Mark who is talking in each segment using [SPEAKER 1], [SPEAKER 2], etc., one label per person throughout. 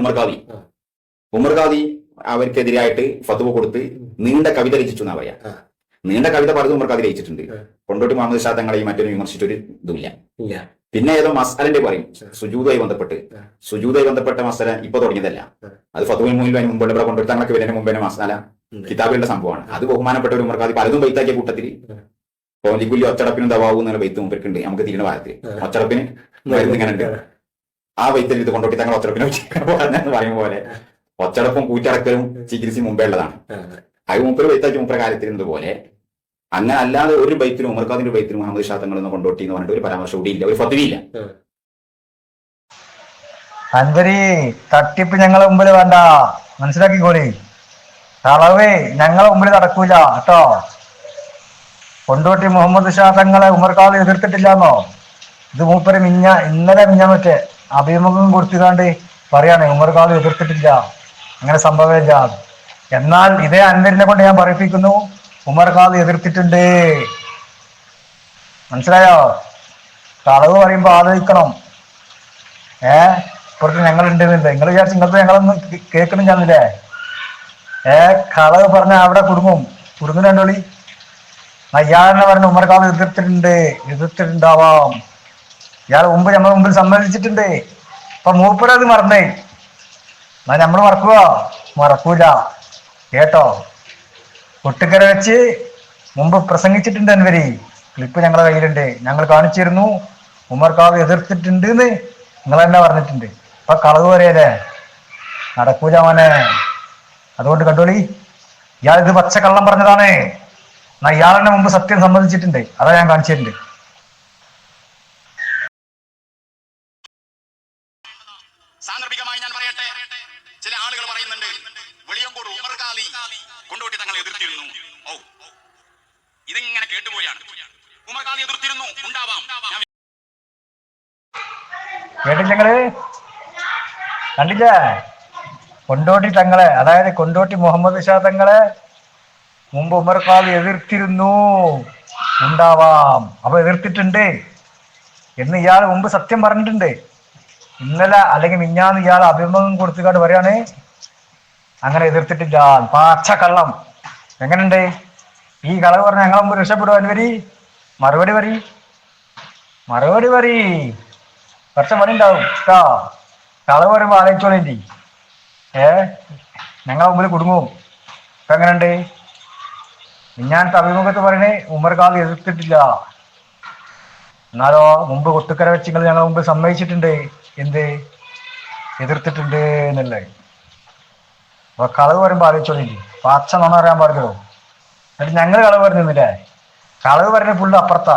[SPEAKER 1] ഉമർ ഖാദി. ഉമർ ഖാദി. അവർക്കെതിരായിട്ട് ഫതുവ കൊടുത്ത് നീണ്ട കവിത രചിച്ചു എന്നാ പറയാ. നീണ്ട കവിത പലതും ഉമർ ഖാദി രചിച്ചിട്ടുണ്ട്. കൊണ്ടോട്ടി മുഹമ്മദ് ഷാ തങ്ങളെയും മറ്റൊരു വിമർശിച്ചൊരു ഇതുമില്ല. പിന്നെ ഏതോ മസാലന്റെ പറയും. സുജൂതായി ബന്ധപ്പെട്ട്. സുജൂതായി ബന്ധപ്പെട്ട മസാല ഇപ്പൊ തുടങ്ങിയതല്ല. അത് ഫതുവിന് മുന്നിൽ അതിന് മുമ്പ് ഇവിടെ കൊണ്ടോട്ടി തങ്ങളൊക്കെ വരുന്നതിന് മുമ്പേ മസാല
[SPEAKER 2] കിതാബിന്റെ
[SPEAKER 1] കിതാബിലുള്ള സംഭവമാണ്. അത് ബഹുമാനപ്പെട്ട ഒരു ഖാദി പലതും ബൈത്താക്കിയ കൂട്ടത്തിൽ ഒച്ചടപ്പിനും ദവാവും എന്നുള്ള ബൈത്ത് മുമ്പിട്ടുണ്ട് നമുക്ക് തിരിഞ്ഞ ഭാഗത്ത്. ഒച്ചടപ്പിന് മരുന്ന് ഇങ്ങനെ ഉണ്ട് ആ വൈദ്യം ഇത് കൊണ്ടോട്ടി തങ്ങൾ ഒച്ചടപ്പിനെ പറഞ്ഞെന്ന് പറയും പോലെ. ഒച്ചടപ്പും കൂറ്റടക്കലും ചികിത്സയും മുമ്പേ ഉള്ളതാണ്. അത് മുമ്പ് വൈത്താക്കി മുപ്പര കാര്യത്തിൽ പോലെ അങ്ങനെ അല്ലാതെ ഒരു ബൈത്തിനും ഉമർഖാദിന്റെ ബൈത്തിനും മുഹമ്മദ് ഷാ തങ്ങൾ എന്ന് കൊണ്ടോട്ടി എന്ന് പറഞ്ഞിട്ട് ഒരു പരാമർശം കൂടി ഇല്ല. ഒരു ഫത്വയില്ല
[SPEAKER 3] അൻവരി തട്ടിപ്പ് ഞങ്ങളെ മുമ്പിൽ വേണ്ട. മനസ്സിലാക്കിക്കോളി. കളവേ ഞങ്ങളെ മുമ്പിൽ നടക്കൂല കേട്ടോ. കൊണ്ടോട്ടി മുഹമ്മദ് ഷാ തങ്ങളെ ഉമർക്കാദ് എതിർത്തിട്ടില്ലാന്നോ? ഇത് മൂപ്പര് മിഞ്ഞ ഇന്നലെ മിഞ്ഞ മറ്റേ അഭിമുഖം കൊടുത്തുകാണ്ട് പറയാണ് ഉമർക്കാൾ എതിർത്തിട്ടില്ല അങ്ങനെ സംഭവമില്ല. എന്നാൽ ഇതേ അൻവരിനെ കൊണ്ട് ഞാൻ പറയിപ്പിക്കുന്നു ഉമർ ഉമർക്കാൾ എതിർത്തിട്ടുണ്ട്. മനസ്സിലായോ? കളവ് പറയുമ്പോ ആലോചിക്കണം. ഏ? ഇപ്പുറത്ത് ഞങ്ങൾ ഉണ്ടെന്നില്ല നിങ്ങൾ വിചാരിച്ചു നിങ്ങൾക്ക് ഞങ്ങളൊന്നും കേൾക്കണം ഞാനില്ലേ ഏ? കളവ് പറഞ്ഞ അവിടെ കുടുങ്ങും. കുടുങ്ങുന്നുണ്ടോളി എന്ന് പറഞ്ഞ ഉമ്മർക്കാവ് എതിർത്തിട്ടുണ്ട് എതിർത്തിട്ടുണ്ടാവാം. ഇയാൾ മുമ്പ് നമ്മൾ മുമ്പിൽ സമ്മതിച്ചിട്ടുണ്ട്. അപ്പൊ മൂപ്പരത് മറന്നേ. എന്നാ നമ്മൾ മറക്കുവോ? മറക്കൂല. കേട്ടോ? കൊട്ടിക്കര വെച്ച് മുമ്പ് പ്രസംഗിച്ചിട്ടുണ്ട് അൻവരി. ക്ലിപ്പ് ഞങ്ങളെ കയ്യിലുണ്ട്. ഞങ്ങൾ കാണിച്ചിരുന്നു. ഉമർ കാവ് എതിർത്തിട്ടുണ്ട് എന്ന് നിങ്ങൾ തന്നെ പറഞ്ഞിട്ടുണ്ട്. ഇപ്പൊ കളവ് പറയല്ലേ? നടക്കൂല മോനെ. അതുകൊണ്ട് കണ്ടോളി. ഇയാൾ ഇത് പച്ച കള്ളം പറഞ്ഞതാണ്. എന്നാ ഇയാൾ തന്നെ മുമ്പ് സത്യം സമ്മതിച്ചിട്ടുണ്ട്. അതാ ഞാൻ കാണിച്ചിട്ടുണ്ട്.
[SPEAKER 4] എതിർത്തിരുന്നു. ഓ ഇതിങ്ങനെ കേട്ടുപോയാണ്. ഉമർകാലി എതിർത്തിരുന്നു. ഉണ്ടാവാം. ഞാൻ
[SPEAKER 3] കേട്ടില്ലങ്ങൾ കണ്ടില്ലേ? കൊണ്ടോട്ടി തങ്ങളെ അതായത് കൊണ്ടോട്ടി മുഹമ്മദ് ഷാ തങ്ങളെ മുമ്പ് ഉമർ ഖാദി എതിർത്തിരുന്നു. ഉണ്ടാവാം. അപ്പൊ എതിർത്തിട്ടുണ്ട്. എന്ന് ഇയാൾ മുമ്പ് സത്യം പറഞ്ഞിട്ടുണ്ട്. ഇന്നലെ അല്ലെങ്കിൽ മിഞ്ഞാന്ന് ഇയാൾ അഭിമുഖം കൊടുത്തുകൊണ്ട് പറയാണ് അങ്ങനെ എതിർത്തിട്ടില്ല. പാച്ച കള്ളം എങ്ങനെയുണ്ട് ഈ കളവ് പറഞ്ഞ ഞങ്ങൾ മുമ്പ് രക്ഷപ്പെടുവാൻ വരി മറുപടി വരി മറുപടി പറ കുറച്ച് പണി ഉണ്ടാവും കേട്ടോ കളവ് പറയുമ്പോ ആലോചിച്ചോളേണ്ടി ഏ? ഞങ്ങളെ മുമ്പിൽ കുടുങ്ങും. ഇപ്പൊ എങ്ങനെയുണ്ട് ഞാൻ അഭിമുഖത്ത് പറയണേ ഉമ്മർക്കാവ് എതിർത്തിട്ടില്ല. എന്നാലോ മുമ്പ് കൊട്ടുക്കര വെച്ച് നിങ്ങൾ ഞങ്ങൾ മുമ്പ് സമ്മതിച്ചിട്ടുണ്ട്. എന്ത്? എതിർത്തിട്ടുണ്ട് എന്നല്ലേ അപ്പൊ കളവ് പറയുമ്പോ ആലോചിച്ചോളേണ്ടി പച്ച നോണ അറിയാൻ പാടില്ലോ എന്നിട്ട് ഞങ്ങൾ കളവ് പറയുന്നില്ലേ കളവ് പറഞ്ഞ പുള്ളി അപ്പുറത്താ.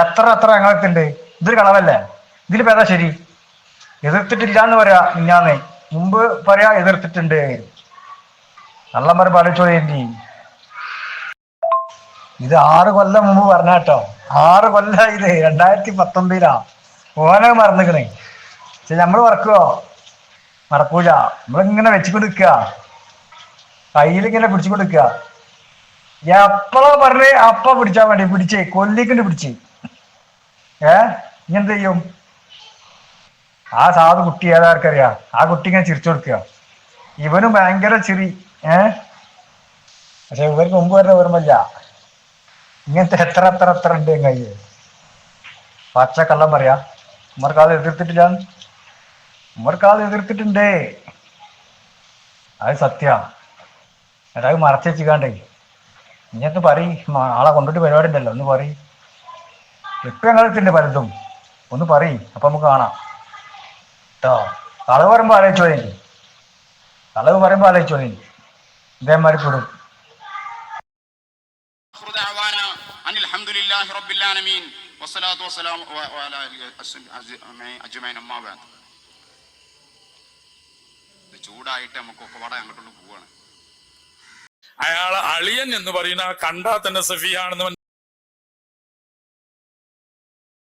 [SPEAKER 3] എത്ര എത്ര ഞങ്ങൾക്കുണ്ട്? ഇതൊരു കളവല്ലേ? ഇതിൽ പേതാ ശരി? എതിർത്തിട്ടില്ല എന്ന് പറയാ ഇന്നാന്ന് മുമ്പ് പറയാ എതിർത്തിട്ടുണ്ട്. കള്ളം മറുപടി ആലോചിച്ചോളേണ്ടി ഇത് ആറ് കൊല്ലം മുമ്പ് പറഞ്ഞ കേട്ടോ. ആറ് കൊല്ലം ഇത് രണ്ടായിരത്തി പത്തൊമ്പതിലാ ഓനെ മറന്നിക്കണേ. പക്ഷെ നമ്മൾ മറക്കുവോ? മറക്കൂല. നമ്മളിങ്ങനെ വെച്ചുകൊണ്ട് നിൽക്കുക കയ്യിലിങ്ങനെ പിടിച്ചു കൊടുക്കുക എപ്പോഴാ പറഞ്ഞേ അപ്പ പിടിച്ചാ വേണ്ടി പിടിച്ചേ കൊല്ലിക്കൊണ്ട് പിടിച്ചേ. ഏ? ഇനി എന്ത് ചെയ്യും? ആ സാധു കുട്ടി ഏതാർക്കറിയാം ആ കുട്ടി ഇങ്ങനെ ചിരിച്ചു കൊടുക്കുക. ഇവനും ഭയങ്കര ചിരി ഏ? പക്ഷെ ഇവർക്ക് മുമ്പ് വരുന്ന ഓർമ്മയില്ല. ഇങ്ങനത്തെ എത്ര എത്ര എത്ര ഉണ്ട് കയ്യിൽ പച്ച കള്ളം പറയാ. ഉമ്മർക്കാത് എതിർത്തിട്ടില്ല. ഉമ്മർക്കാത് എതിർത്തിട്ടുണ്ട്. അത് സത്യ. എടാ അത് മറച്ചു വെച്ചിക്കാണ്ടേ. ഇഞ്ഞൊന്ന് പറയും ആളെ കൊണ്ടിട്ട് പരിപാടി ഉണ്ടല്ലോ ഒന്ന് പറയും. ഇപ്പം ഞങ്ങളെടുത്തിട്ടുണ്ട് പലതും. ഒന്ന് പറ അപ്പൊ നമുക്ക് കാണാം. കേട്ടോ കളവ് പറയുമ്പോ ആലോചിച്ചോളി കളവ് പറയുമ്പോ ആലോചിച്ചോളി എനിക്ക് ഇതേമാതിരി പെടും.
[SPEAKER 4] ചൂടായിട്ട് നമുക്കൊക്കെ പാടെ അങ്ങോട്ടുള്ള പോവാണ്.
[SPEAKER 5] അയാൾ അളിയൻ എന്ന് പറയുന്ന കണ്ടാൽ കണ്ടാ തന്നെ സഫിയാണെന്ന്